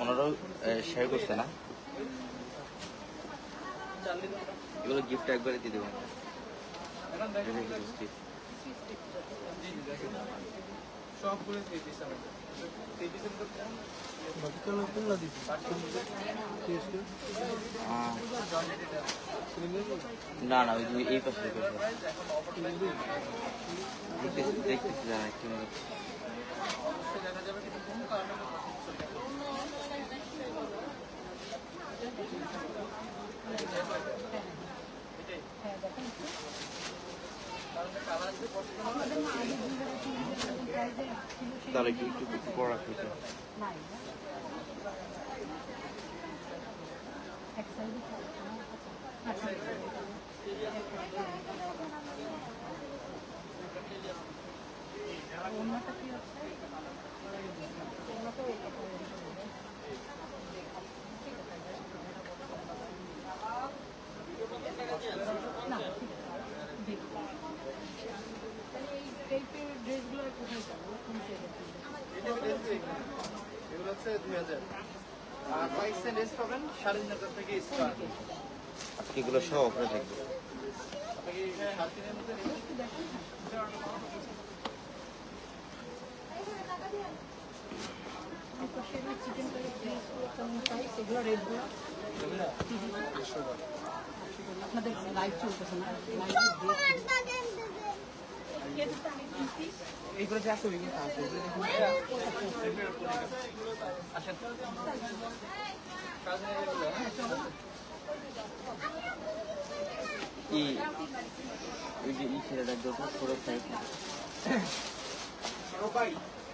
ওনারাও শেয়ার করছে না? এগুলো গিফট একবারে দিয়ে দেবো না না, ওই এই পাশে দেখতেছি দেখতেছি জানা একটু যাবে কিন্তু কোনো কারণে তাহলে। আর প্রাইস লেস পাবেন সাড়ে তিন থেকে স্টার্ট আজকে এগুলো সব অফারে থাকবে আপনাকে সাড়ে তিনের মধ্যে আপনাদের লাইভ চলতেছে না এইগুলো যে আছে ওইগুলো আছে আসেন ই ওই যে ই ছেলেটার। দোকান ছোট সাইড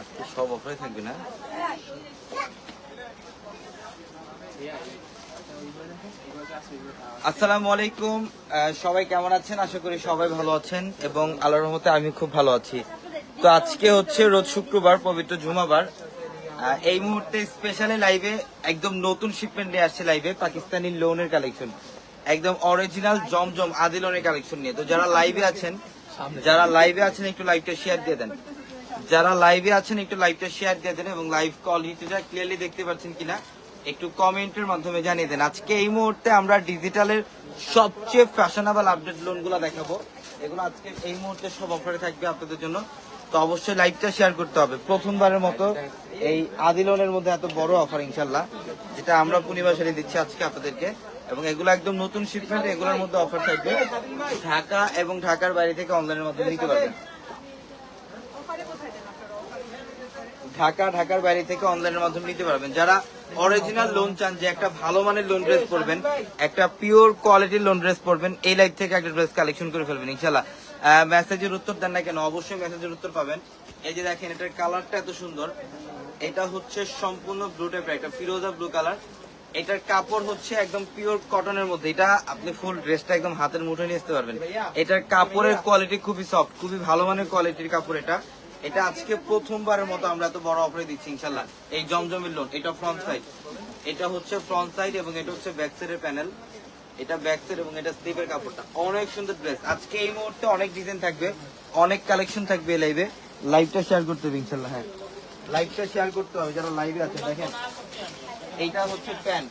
আজকে সব অফারে থাকবে না? আসসালামু আলাইকুম। সবাই কেমন আছেন? আশা করি সবাই ভালো আছেন এবং আল্লাহর রহমতে আমি খুব ভালো আছি। তো আজকে হচ্ছে রোজ শুক্রবার পবিত্র জুমাবার। এই মুহূর্তে স্পেশালি লাইভে একদম নতুন শিপমেন্ট নিয়ে আসছে লাইভে পাকিস্তানি লোনের কালেকশন একদম অরিজিনাল জমজম আদি লোনের কালেকশন নিয়ে। তো যারা লাইভে আছেন যারা লাইভে আছেন একটু লাইভটা শেয়ার দিয়ে দেন। যারা লাইভে আছেন, একটু লাইভটা শেয়ার দিয়ে দেন এবং লাইভ কোয়ালিটিটা ক্লিয়ারলি দেখতে পাচ্ছেন কিনা, একটু কমেন্টের মাধ্যমে জানিয়ে দেন। আজকে এই মুহূর্তে আমরা ডিজিটালের সবচেয়ে ফ্যাশনেবল আপডেট লোনগুলো দেখাবো। এগুলো আজকে এই মুহূর্তে সব অফারে থাকবে আপনাদের জন্য। তো অবশ্যই লাইভটা শেয়ার করতে হবে। প্রথমবারের মতো এই আদি লোনের মধ্যে এত বড় অফার ইনশাল্লাহ যেটা আমরা পূর্ণিমাশালী দিচ্ছি আজকে আপনাদেরকে। এবং এগুলো একদম নতুন শিপমেন্ট এগুলোর মধ্যে অফার থাকবে। ঢাকা এবং ঢাকার বাইরে থেকে অনলাইনের মাধ্যমে নিতে পারবেন। ঢাকা, ঢাকার বাইরে থেকে অনলাইনের মাধ্যমে নিতে পারবেন। যারা অরিজিনাল লোন চান, যে একটা ভালো মানের লোন ড্রেস পরবেন, একটা পিওর কোয়ালিটির লোন ড্রেস পরবেন, এই লাইফ থেকে একটা ড্রেস কালেকশন করে ফেলবেন ইনশাল্লাহ মেসেজের উত্তর দেন না কেন, অবশ্যই মেসেজের উত্তর পাবেন। এই যে দেখেন, এটার কালারটা এত সুন্দর। এটা হচ্ছে সম্পূর্ণ ব্লু টাইপের একটা ফিরোজা ব্লু কালার এটার কাপড় হচ্ছে একদম পিওর কটনের মধ্যে। এটা আপনি ফুল ড্রেসটা একদম হাতের মুঠে নিয়ে আসতে পারবেন। এটার কাপড়ের কোয়ালিটি খুবই সফট খুবই ভালো মানের কোয়ালিটির কাপড় এটা। এটা আজকে প্রথমবারের মতো আমরা এত বড় অফারে দিচ্ছি ইনশাল্লাহ এই জমজমের লোন এটা ফ্রন্ট সাইড এটা হচ্ছে ফ্রন্ট সাইড এবং এটা হচ্ছে ব্যাক সাইডের প্যানেল এটা ব্যাক সাইড এবং এটা স্লিপের কাপড়টা। অনেক সুন্দর ড্রেস আজকে এই মুহূর্তে অনেক ডিজাইন থাকবে, অনেক কালেকশন থাকবে লাইভে লাইভটা শেয়ার করতে হবে ইনশাল্লাহ হ্যাঁ। লাইভটা শেয়ার করতে হবে, যারা লাইভে আছে, দেখেন। এইটা হচ্ছে প্যান্ট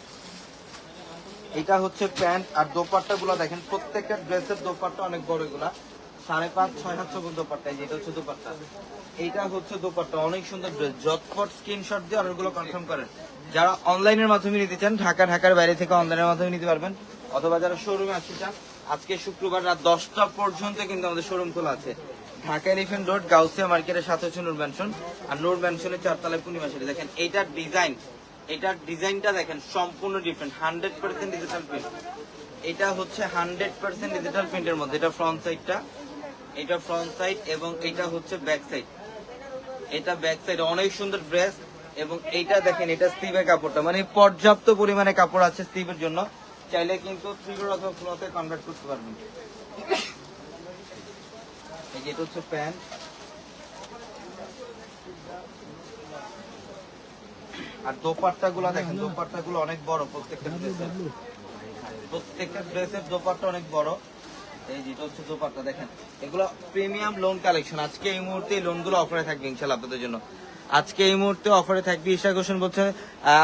এটা হচ্ছে প্যান্ট আর দোপাট্টা গুলো দেখেন, প্রত্যেকটা ড্রেসের দোপাট্টা অনেক বড় এগুলা। সাড়ে পাঁচ, ছয় হাত চোখ দোপাট্টা, এই যে এটা হচ্ছে দোপাট্টা। এইটা হচ্ছে দোপাট্টা, অনেক সুন্দর ড্রেস। যতপট স্ক্রিনশট দিয়ে অর্ডারগুলো কনফার্ম করেন। যারা অনলাইনের মাধ্যমে নিতে চান, ঢাকা, ঢাকার বাইরে থেকে অনলাইনের মাধ্যমে নিতে পারবেন। অথবা যারা শোরুমে আসতে চান, আজকে শুক্রবার রাত দশটা পর্যন্ত কিন্তু আমাদের শোরুম খোলা আছে। ঢাকা এলিফেন্ট রোড গাউসিয়া মার্কেটের সাথে হচ্ছে নূর ম্যানশন আর নূর ম্যানশনের চারতলায় পূর্ণিমা সেটা। দেখেন, এইটার ডিজাইন এটার ডিজাইনটা দেখেন সম্পূর্ণ different hundred percent digital print এটা হচ্ছে হান্ড্রেড পার্সেন্ট ডিজিটাল প্রিন্টের মধ্যে। এটা ফ্রন্ট সাইডটা এটা ফ্রন্ট সাইড এবং এটা হচ্ছে ব্যাক সাইড এটা ব্যাক সাইড অনেক সুন্দর ড্রেস এবং এইটা দেখেন, এটা স্টিভের কাপড়টা। মানে পর্যাপ্ত পরিমাণে কাপড় আছে স্টিভের জন্য। চাইলে কিন্তু থ্রিডোর অথবা ফ্লোতে কনভার্ট করতে পারবেন। এটা হচ্ছে প্যান্ট আর দোপাট্টা গুলো দেখেন দোপাট্টা গুলো অনেক বড় প্রত্যেকটা প্রত্যেকটা ড্রেসের দোপাট্টা অনেক বড়। এই যেটা হচ্ছে দেখেন। এগুলো প্রিমিয়াম লোন কালেকশন আজকে এই মুহূর্তে লোনগুলো অফারে থাকবে জন্য। আজকে এই মুহূর্তে অফারে থাকবে বলছেন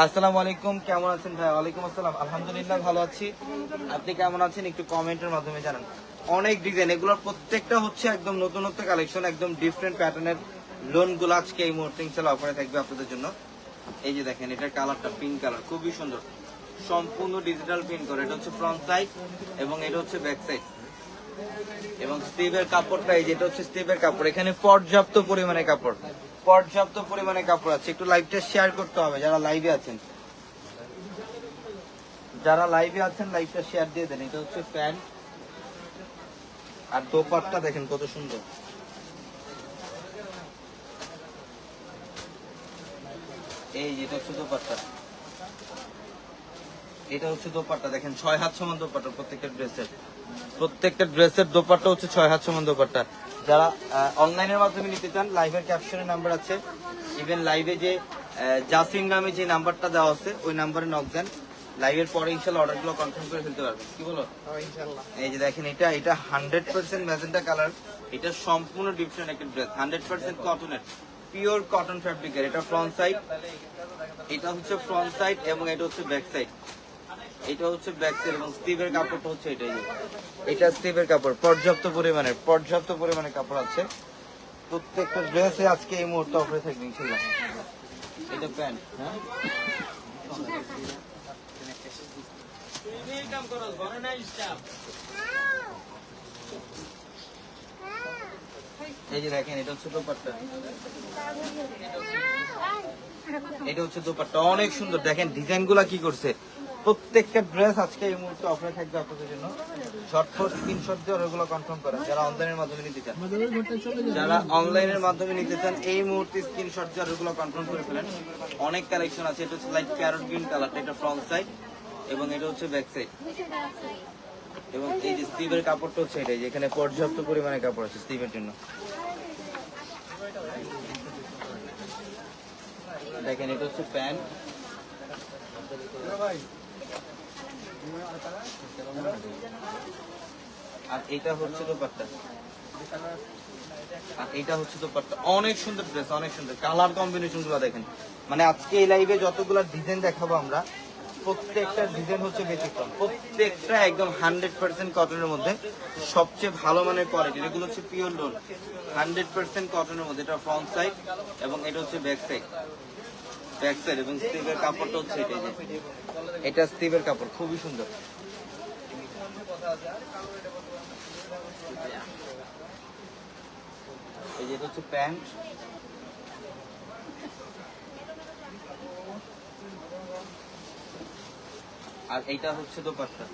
আসসালামু আলাইকুম, কেমন আছেন ওয়ালাইকুম আসসালাম। আলহামদুলিল্লাহ ভালো আছি। আপনি কেমন আছেন? একটু কমেন্টের মাধ্যমে জানান। অনেক ডিজাইন এগুলোর প্রত্যেকটা হচ্ছে একদম নতুনত্ব কালেকশন একদম ডিফারেন্ট প্যাটার্নের লোনগুলো আজকে এই মুহূর্তে ইনশাল্লাহ অফারে থাকবে আপনাদের জন্য। এই যে দেখেন, এটার কালারটা পিঙ্ক কালার খুবই সুন্দর। সম্পূর্ণ ডিজিটাল প্রিন্ট করে এটা হচ্ছে ফ্রন্ট সাইড এবং এটা হচ্ছে ব্যাক সাইড এবং স্টিভের কাপড়টা এই যেটা হচ্ছে স্টিভের কাপড়। এখানে পর্যাপ্ত পরিমাণে কাপড়। পর্যাপ্ত পরিমাণে কাপড় আছে। একটু লাইভটা শেয়ার করতে হবে, যারা লাইভে আছেন। যারা লাইভে আছেন লাইভটা শেয়ার দিয়ে দেন। এটা হচ্ছে প্যান্ট। আর দোপাট্টা দেখেন কত সুন্দর। এই যেটা হচ্ছে দোপাট্টা। এটা হচ্ছে দোপাট্টা দেখেন ছয় হাত সমান দোপাট্টা প্রত্যেকটা ড্রেসের। প্রত্যেকটা ড্রেসের দোপাট্টা হচ্ছে ছয় হাত সমান দোপাট্টা। যারা অনলাইনের মাধ্যমে নিতে চান লাইভের ক্যাপশনের নাম্বার আছে। ইভেন লাইভে যে জাসিম নামে যে নাম্বারটা দেওয়া আছে ওই নাম্বারে নক দেন। লাইভের পরে ইনশাল্লাহ অর্ডারগুলো কনফার্ম করে ফেলতে পারবেন। কি বলো? এই যে দেখেন এটা এটা হান্ড্রেড পার্সেন্ট ম্যাজেন্টা কালার এটা সম্পূর্ণ ডিফারেন্ট একটা ড্রেস হান্ড্রেড পার্সেন্ট কটনের পিওর কটন ফ্যাব্রিকের এটা ফ্রন্ট সাইড এটা হচ্ছে ফ্রন্ট সাইড এবং এটা হচ্ছে ব্যাক সাইড এটা হচ্ছে এবং স্টিভের কাপড়টা হচ্ছে এটাই এটা স্টিভের কাপড়, পর্যাপ্ত পর্যাপ্ত কাপড় আছে। প্রত্যেকটা ড্রেসে আজকে এই মুহূর্তে অফারে থাকবে এটা প্যান্ট হ্যাঁ? এই যে দেখেন, এটা হচ্ছে দোপাট্টা। এটা হচ্ছে দোপাট্টা। অনেক সুন্দর। দেখেন ডিজাইনগুলা কি করছে? প্রত্যেকটা ড্রেস আজকে এই মুহূর্তে অফারে থাকবে আপনাদের জন্য। শর্টফট স্ক্রিনশট দিয়ে ওগুলো কনফার্ম করা যারা অনলাইনের মাধ্যমে নিতে চান। যারা অনলাইনের মাধ্যমে নিতে চান, এই মুহূর্তে স্ক্রিনশট দিয়ে ওগুলো কনফার্ম করে ফেলেন। অনেক কালেকশন আছে। এটা হচ্ছে লাইট প্যারট গ্রিন কালারটা এটা ফ্রন্ট সাইড এবং এটা হচ্ছে ব্যাক সাইড এবং এই যে স্টিভের কাপড়টা হচ্ছে এটাই যেখানে পর্যাপ্ত পরিমাণে কাপড় আছে স্টিভের জন্য। দেখেন, এটা হচ্ছে প্যান্ট। আর এটা হচ্ছে দোপাট্টা। আর এটা হচ্ছে দোপাট্টা। অনেক সুন্দর ড্রেস অনেক সুন্দর। কালার কম্বিনেশনগুলো দেখেন। মানে আজকে এই লাইভে যতগুলো ডিজাইন দেখাবো আমরা, প্রত্যেকটা ডিজাইন হচ্ছে ব্যতিক্রম। প্রত্যেকটা একদম হান্ড্রেড পার্সেন্ট কটনের মধ্যে। সবচেয়ে ভালো মানের কোয়ালিটি এগুলো হচ্ছে পিওর লোন হান্ড্রেড পার্সেন্ট কটনের মধ্যে। এটা ফ্রন্ট সাইড এবং এটা হচ্ছে ব্যাক সাইড কাপড়টা হচ্ছে এটা এটা স্টিভের কাপড়, খুবই সুন্দর। এই যে হচ্ছে প্যান্ট। আর এইটা হচ্ছে দোপাট্টা।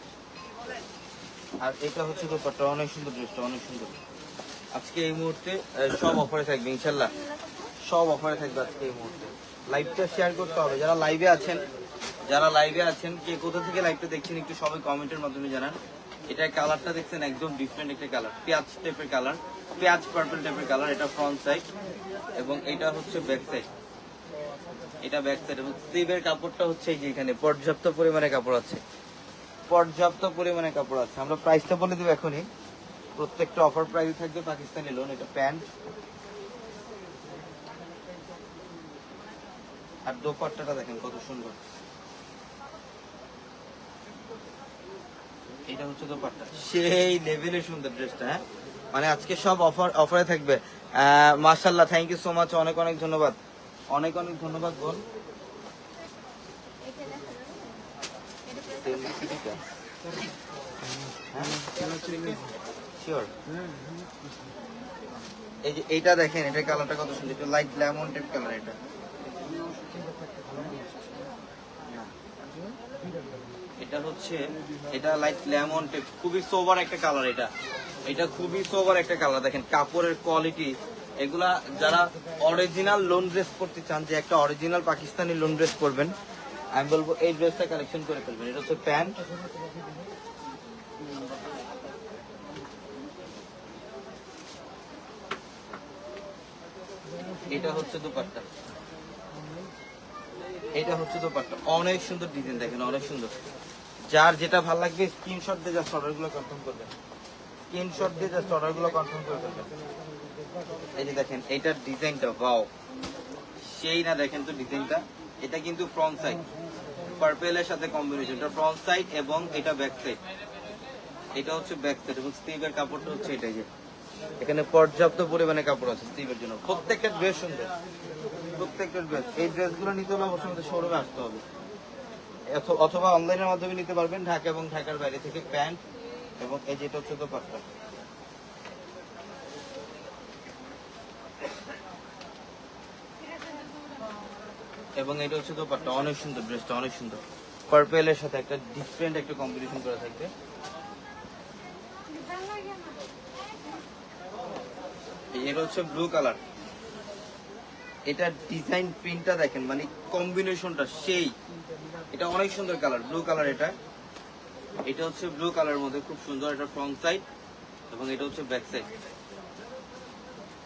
আর এটা হচ্ছে দোপাট্টা, অনেক সুন্দর ড্রেসটা, অনেক সুন্দর। আজকে এই মুহূর্তে সব অফারে থাকবে, ইনশাল্লাহ। সব অফারে থাকবে আজকে এই মুহূর্তে। লাইভটা শেয়ার করতে হবে। যারা লাইভে আছেন, যারা লাইভে আছেন, কে কোথা থেকে লাইভটা দেখছেন একটু সবাই কমেন্টের মাধ্যমে জানান। এটার কালারটা দেখছেন একদম ডিফারেন্ট একটা কালার পেঁয়াজ টাইপের কালার পেঁয়াজ পার্পল টাইপের কালার এটা ফ্রন্ট সাইড এবং এটা হচ্ছে ব্যাক সাইড এটা ব্যাক সাইড এবং স্লিভের কাপড়টা হচ্ছে এই যে এখানে, পর্যাপ্ত পরিমাণে কাপড় আছে। পর্যাপ্ত পরিমাণে কাপড় আছে। আমরা প্রাইসটা বলে দেবো এখনই। প্রত্যেকটা অফার প্রাইস থাকবে পাকিস্তানি লোন এটা প্যান্ট আর দোপাট্টাটা দেখেন কত সুন্দর। এটা হচ্ছে দোপাট্টা। সেই লেভেলে সুন্দর ড্রেসটা হ্যাঁ? মানে আজকে সব অফার অফারে থাকবে। মাশাল্লাহ থ্যাংক ইউ সো মাচ অনেক অনেক ধন্যবাদ। অনেক অনেক ধন্যবাদ শিওর এই যে এইটা দেখেন এটা কালারটা কত সুন্দর লাইট লেমন টাইপ কালার এটা। এটা হচ্ছে, এটা লাইট লেমন টেপ খুবই সোবার একটা কালার এটা। এটা খুবই সোবার একটা কালার দেখেন, কাপড়ের কোয়ালিটি এগুলা যারা অরিজিনাল লোন ড্রেস করতে চান, যে একটা অরিজিনাল পাকিস্তানি লোন ড্রেস করবেন আমি বলব এই ড্রেসটা কালেকশন করে ফেলবেন। এটা হচ্ছে প্যান্ট এটা হচ্ছে দুপাট্টা। এটা হচ্ছে দোপাট্টা। অনেক সুন্দর ডিজাইন দেখেন, অনেক সুন্দর। যার যেটা ভালো লাগবে স্ক্রিনশট দিয়ে জাস্ট অর্ডারগুলো কনফার্ম করবেন স্ক্রিনশট দিয়ে জাস্ট অর্ডারগুলো কনফার্ম করে এই যে দেখেন, এইটার ডিজাইনটা বাও সেই না, দেখেন তো ডিজাইনটা। এটা কিন্তু ফ্রন্ট সাইড পার্পেলের সাথে কম্বিনেশন এটা ফ্রন্ট সাইড এবং এটা ব্যাক সাইড এটা হচ্ছে ব্যাক সাইড এবং স্টিভের কাপড়টা হচ্ছে এটাই যে। এখানে পর্যাপ্ত পরিমাণে কাপড় আছে স্টিভের জন্য। প্রত্যেকটা ড্রেস সুন্দর। প্রত্যেকটা ড্রেস এই ড্রেসগুলো নিতে হলে অবশ্যই শোরুমে আসতে হবে। অথবা অনলাইনের মাধ্যমে নিতে পারবেন ঢাকা এবং ঢাকার বাইরে থেকে প্যান্ট এবং এই যেটা হচ্ছে তো দোপাট্টা। এবং এটা হচ্ছে দোপাট্টা। অনেক সুন্দর ড্রেসটা, অনেক সুন্দর। পার্পেলের সাথে একটা ডিফারেন্ট একটা কম্বিনেশন করা থাকবে। এটা হচ্ছে ব্লু কালার এটার ডিজাইন প্রিন্টটা দেখেন মানে কম্বিনেশনটা সেই। এটা অনেক সুন্দর কালার ব্লু কালার এটা। এটা হচ্ছে ব্লু কালার মধ্যে, খুব সুন্দর এটা ফ্রন্ট সাইড এবং এটা হচ্ছে ব্যাক সাইড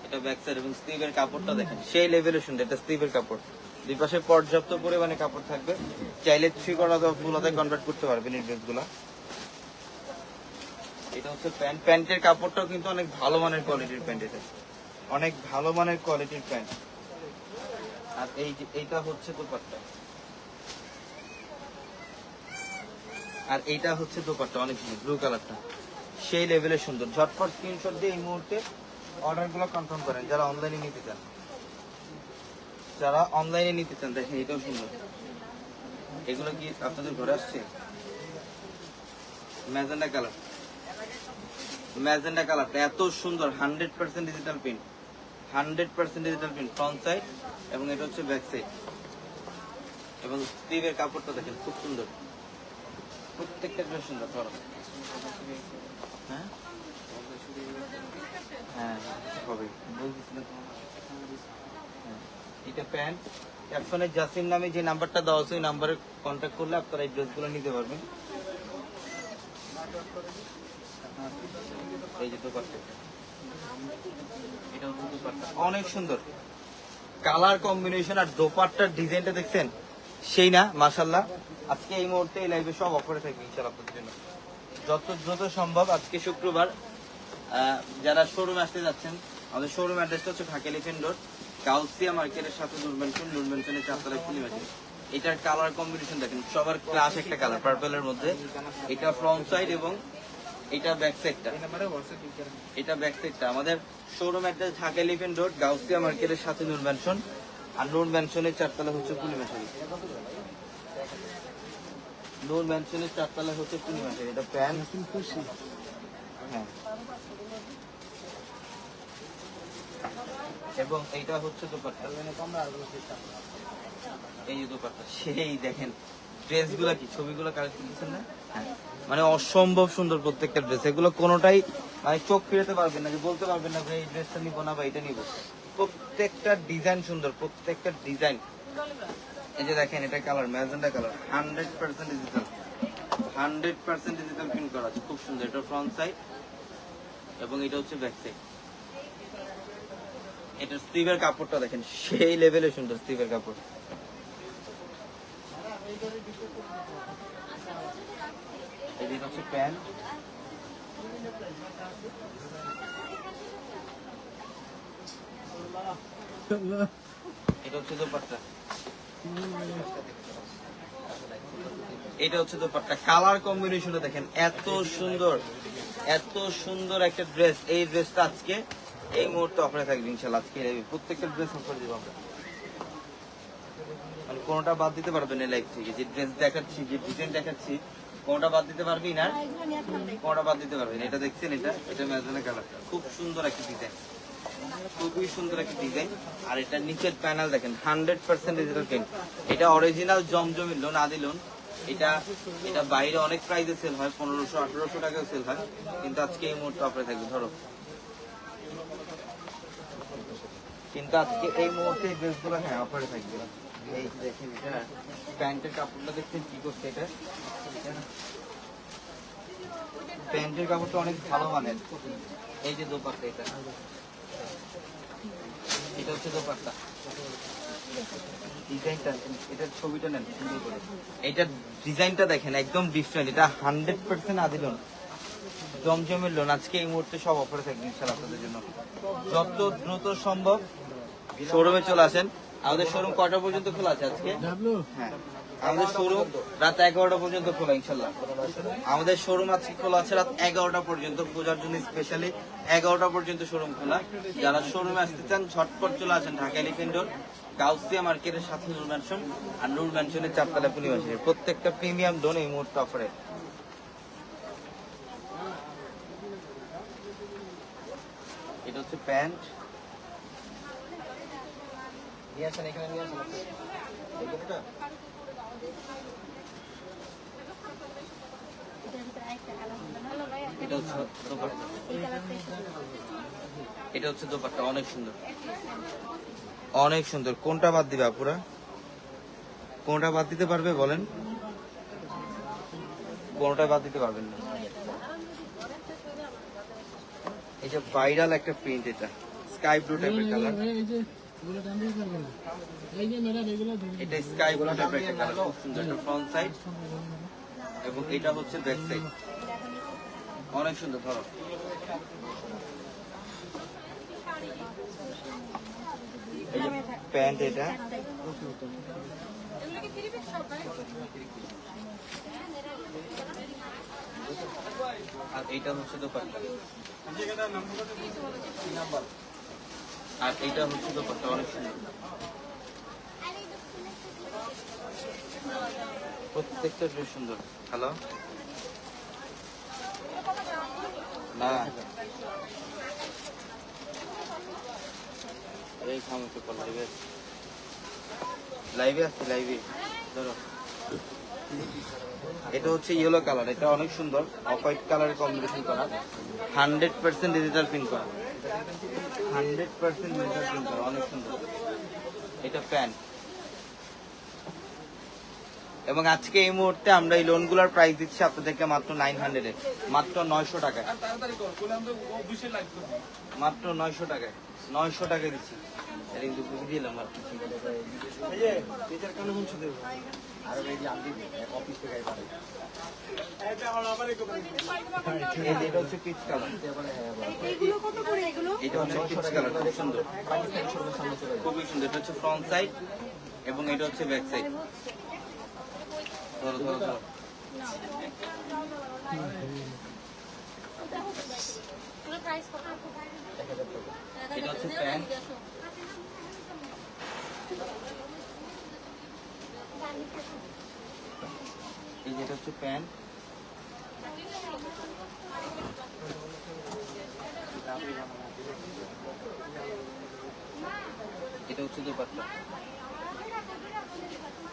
এটা ব্যাক সাইড এবং স্লিভের কাপড়টা দেখেন, সেই লেভেলের সুন্দর, এটা স্লিভের কাপড়। দুই পাশে পর্যাপ্ত পরিমাণে কাপড় থাকবে। চাইলে থ্রি করা ফুল হাতে কনভার্ট করতে পারবেন এই ড্রেসগুলো এটা হচ্ছে প্যান্ট প্যান্টের কাপড়টাও কিন্তু অনেক ভালো মানের কোয়ালিটির প্যান্ট এটা। অনেক ভালো মানের কোয়ালিটির প্যান্ট আর এই যে, এইটা হচ্ছে দোপাট্টা। আর এইটা হচ্ছে দোপাট্টা, অনেক সুন্দর ব্লু কালারটা সেই লেভেলের সুন্দর। ঝটপট স্ক্রিনশট দিয়ে এই মুহূর্তে অর্ডারগুলো কনফার্ম করেন, যারা অনলাইনে নিতে চান। যারা অনলাইনে নিতে চান, দেখেন এটাও সুন্দর। এগুলো কি আপনাদের ঘরে আসছে? ম্যাজেন্ডা কালার ম্যাজেন্ডা কালারটা এত সুন্দর hundred percent digital print hundred percent digital print front side এবং এটা হচ্ছে ব্যাক সাইড এবং স্লিভের কাপড়টা দেখেন খুব সুন্দর। প্রত্যেকটা ড্রেস সুন্দর ধরো। হ্যাঁ? হ্যাঁ হবে। হ্যাঁ, এটা প্যান্ট ক্যাপশনে জাসিম নামে যে নাম্বারটা দেওয়া আছে ওই নাম্বারে কন্ট্যাক্ট করলে আপনারা এই ড্রেসগুলো নিতে পারবেন। অনেক সুন্দর। কালার কম্বিনেশন আর ডিজাইনটা দেখছেন? সেই না মাশাল্লাহ আজকে এই মুহূর্তে এই লাইভে সব অফারে থাকবে ইনশাআল্লাহ আপনাদের জন্য। যত দ্রুত সম্ভব আজকে শুক্রবার যারা শোরুমে আসতে যাচ্ছেন, আমাদের শোরুম অ্যাড্রেসটা হচ্ছে ঢাকা রোড কাউসিয়া মার্কেটের সাথে নুরমেনশন নুরমেনশনের চারতলায় ফুলি মাঝে এটার কালার কম্বিনেশন দেখেন, সবার ক্লাস একটা কালার পার্পেলের মধ্যে। এটা ফ্রন্ট সাইড এবং এটা ব্যাক সাইডটা এটা ব্যাক সাইডটা আমাদের showroom address Dhaka elephant road Gausia মার্কেটের সাথে নূর ম্যানশন আর নূর ম্যানশনের চারতলা হচ্ছে পূর্ণিমাশারি নূর ম্যানশনের চারতলা হচ্ছে পূর্ণিমাশারি এটা প্যান হ্যাঁ। এবং এইটা হচ্ছে দোপাট্টা। এই যে দোপাট্টা সেই দেখেন। ড্রেসগুলো কি? ছবিগুলো কালেক্ট করছেন না? হ্যাঁ। মানে অসম্ভব সুন্দর প্রত্যেকটা ড্রেস এগুলো কোনোটাই মানে চোখ ফিরাতে পারবেন না যে বলতে পারবেন না এই ড্রেসটা নিবো না বা এটা নিবো। প্রত্যেকটা ডিজাইন সুন্দর, প্রত্যেকটা ডিজাইন এই যে দেখেন, এটা colour magenta colour hundred percent digital hundred percent digital print করা আছে। খুব সুন্দর। এটা ফ্রন্ট সাইড এবং এটা হচ্ছে ব্যাক সাইড এটা স্টিভের কাপড়টা দেখেন, সেই লেভেলে সুন্দর স্টিভের কাপড়। এটা হচ্ছে প্যান্ট এটা হচ্ছে দোপাট্টা। এটা হচ্ছে দোপাট্টা। কালার কম্বিনেশনটা দেখেন, এত সুন্দর এত সুন্দর একটা ড্রেস। এই ড্রেসটা আজকে, এই মুহূর্তে অফারে থাকবে ইনশাল্লাহ আজকে এই প্রত্যেকটা ড্রেস অফার দিব আমরা। মানে কোনোটা বাদ দিতে পারবেন এই লাইফ থেকে। যে ড্রেস দেখাচ্ছি, যে ডিজাইন দেখাচ্ছি কোনোটা বাদ দিতে পারবি না থাকবে। কোনোটা বাদ দিতে পারবি? না এটা দেখছেন এটা? এটা ম্যাজনের কালারটা খুব সুন্দর একটা ডিজাইন খুবই সুন্দর একটা ডিজাইন আর এটা নিচের প্যানেল দেখেন হান্ড্রেড পার্সেন্ট ডিজিটাল প্রিন্ট এটা অরিজিনাল লোন আদি লোন এটা এটা বাইরে অনেক প্রাইসে সেল হয় পনেরোশো আঠারোশো টাকাও সেল হয়। কিন্তু আজকে এই মুহূর্তে অফারে থাকবে ধরো। কিন্তু আজকে এই মুহূর্তে এই ড্রেসগুলো হ্যাঁ অফারে থাকবে। এই দেখেন এটা প্যান্টের কাপড়টা দেখছেন কি করছে এটা? প্যান্টের কাপড়টা অনেক ভালো মানের। এই যে দোপাট্টা এটা। এটা হচ্ছে দোপাট্টা। ডিজাইনটা এটার ছবিটা নেন সুন্দর করে। এটার ডিজাইনটা দেখেন একদম ডিফারেন্ট এটা হান্ড্রেড পার্সেন্ট আদিলন। জমজমের লোন। আজকে এই মুহূর্তে সব অফারে থাকবে আপনাদের জন্য। যত দ্রুত সম্ভব শোরুমে চলে আসেন। আমাদের শোরুম কটা পর্যন্ত খোলা আছে আজকে? হ্যাঁ। আমাদের শোরুম রাত এগারোটা পর্যন্ত খোলা ইনশাল্লাহ আমাদের শোরুম আজকে খোলা আছে রাত এগারোটা পর্যন্ত পূজার জন্য স্পেশালি এগারোটা পর্যন্ত শোরুম খোলা। যারা শোরুমে আসতে চান, ঝটপট চলে আসেন ঢাকা এলিফেন্ট রোড গাউসিয়া মার্কেটের সাথে নূর ম্যানশন আর নূর ম্যানশনের চারতলা পূর্ণিমাসের প্রত্যেকটা প্রিমিয়াম ডোন এই মুহূর্তে অফারে এটা হচ্ছে প্যান্ট নিয়ে আসেন, এখানে নিয়ে আসেন। এটা হচ্ছে দোপাট্টা। এটা হচ্ছে দোপাট্টা অনেক সুন্দর। অনেক সুন্দর। কোনটা বাদ দিবে আপুরা? কোনটা বাদ দিতে পারবে বলেন? কোনটা বাদ দিতে পারবেন না? এই যে ভাইরাল একটা প্রিন্ট এটা। স্কাই ব্লু টাইপের কালার এটা স্কাই ব্লু টাইপের একটা কালার সুন্দর এটা ফ্রন্ট সাইড এবং এটা হচ্ছে ব্যাক সাইড অনেক সুন্দর, ধরো। প্যান্ট এটা। আর এইটা হচ্ছে দোপাট্টা। আর এইটা হচ্ছে দোপাট্টা অনেক সুন্দর। প্রত্যেকটা ড্রেস সুন্দর। হ্যালো না। এই খামো তো লাইভে লাইভে আসছে লাইভে ধরো। এটা হচ্ছে ইয়েলো কালার এটা অনেক সুন্দর। অফ হোয়াইট কালারের কম্বিনেশন করা। হান্ড্রেড পার্সেন্ট ডিজিটাল প্রিন্ট করা। হান্ড্রেড পার্সেন্ট অনেক সুন্দর। এটা প্যান্ট এবং আজকে এই মুহূর্তে আমরা এই লোনগুলোর প্রাইস দিচ্ছি আপনাদেরকে মাত্র নাইন হান্ড্রেডে মাত্র নয়শো টাকায়। মাত্র নয়শো টাকায়। নয়শো টাকায় দিচ্ছি। দিলাম আর কি। আর এই যে আমি অফিস থেকে পারে এই যে এটা হচ্ছে পিচ কালার এইগুলো কত করে এগুলো? এটা হচ্ছে পিচ কালার খুব সুন্দর। পাকিস্তানি শোরুমের সামনে চলে যাবে। খুবই সুন্দর এটা হচ্ছে ফ্রন্ট সাইড এবং এটা হচ্ছে ব্যাক সাইড ধরো ধরো ধরো। এগুলো প্রাইস কত। এটা হচ্ছে প্যান্ট। এই যেটা হচ্ছে প্যান্ট এটা হচ্ছে দোপাট্টা।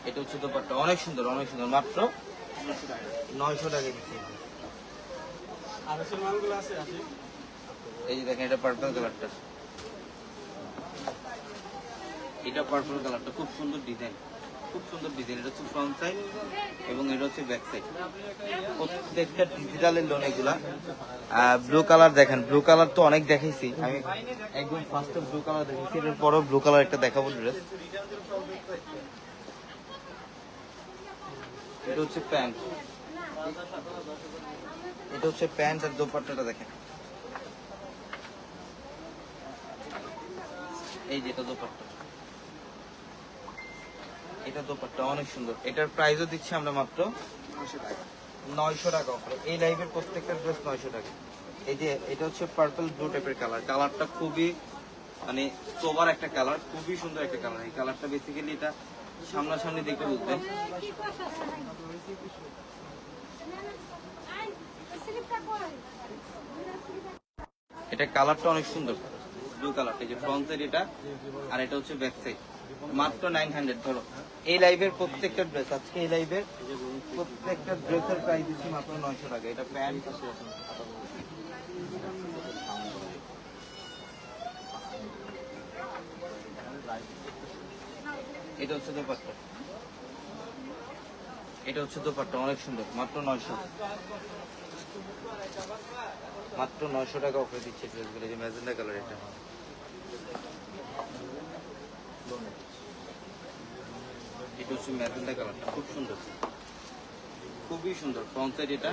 এটা হচ্ছে দোপাট্টা। অনেক সুন্দর অনেক সুন্দর। মাত্র নয়শো টাকা দিচ্ছি এই যে দেখেন, এটা পার্পল কালারটা এটা পার্পল কালারটা খুব সুন্দর ডিজাইন খুব সুন্দর ডিজাইন এটা হচ্ছে ফ্রন্ট সাইড এবং এটা হচ্ছে ব্যাক সাইড প্রত্যেকটা ডিজিটালের লোন এগুলা। ব্লু কালার দেখেন ব্লু কালার তো অনেক দেখাইছি। আমি একদম ফার্স্টে ব্লু কালার দেখেছি এর পরও ব্লু কালার একটা দেখাবো ড্রেস এটা হচ্ছে প্যান্ট এটা হচ্ছে প্যান্ট আর দোপাট্টাটা দেখেন। এই যে এটা দোপাট্টা। এটা দোপাট্টা অনেক সুন্দর। এটার প্রাইসও দিচ্ছি আমরা মাত্র নয়শো টাকা offer। এই লাইভের প্রত্যেকটা ড্রেস নয়শো টাকা। এই যে, এটা হচ্ছে পার্পল ব্লু টাইপের কালার কালারটা খুবই মানে সোবার একটা কালার খুবই সুন্দর একটা কালার এই কালারটা বেসিক্যালি এটা সামনাসামনি দেখে বুঝবেন এটা কালারটা অনেক সুন্দর। ব্লু কালারটা এই যে ফ্রন্ট সাইড এটা, আর এটা হচ্ছে ব্যাক সাইড মাত্র নাইন হান্ড্রেড ধরো। এই লাইভের প্রত্যেকটা ড্রেস আজকে এই লাইভের প্রত্যেকটা ড্রেসের প্রাইস দিচ্ছি মাত্র নয়শো টাকা। এটা প্যান্ট এটা হচ্ছে দোপাট্টা। এটা হচ্ছে দোপাট্টা, অনেক সুন্দর। মাত্র নয়শো। মাত্র নয়শো টাকা অফার দিচ্ছে ড্রেসগুলো যে ম্যাজেন্ডা কালার এটা। এটা হচ্ছে ম্যাজেন্ডা কালারটা। খুব সুন্দর। খুবই সুন্দর। ফ্রন্ট সাইড এটা।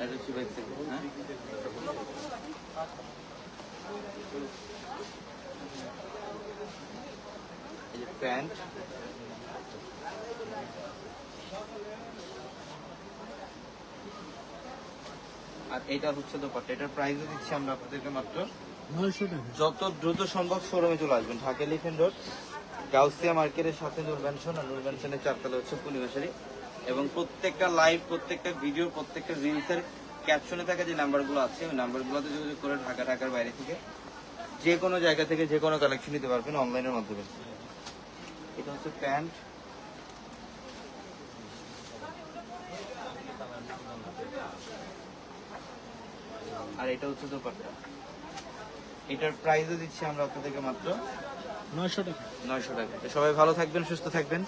এটা হচ্ছে ব্যাক সাইড হ্যাঁ? এই যে প্যান্ট। আর এটা হচ্ছে দোপাট্টা। এটার প্রাইস দিচ্ছি আমরা আপনাদেরকে মাত্র যত দ্রুত সম্ভব শোরুমে চলে আসবেন। ঢাকা এলিফেন্ট রোড গাউসিয়া মার্কেটের সাথে নূর ম্যানশন আর নূর ম্যানশনের চারতলা হচ্ছে পূর্ণিমাশারি এবং প্রত্যেকটা লাইভ প্রত্যেকটা ভিডিও প্রত্যেকটা রিলসের ক্যাপশনে থাকা যে নাম্বারগুলো আছে, ওই নাম্বারগুলোতে যোগাযোগ করে ঢাকা, ঢাকার বাইরে থেকে যে কোনো জায়গা থেকে যে কোনো কালেকশন নিতে পারবেন অনলাইনের মাধ্যমে। এটা হচ্ছে প্যান্ট। আর এটা হচ্ছে দোপাট্টা। এটার প্রাইসও দিচ্ছি আমরা আপনাদেরকে মাত্র নয়শো টাকা। নয়শো টাকা। সবাই ভালো থাকবেন সুস্থ থাকবেন।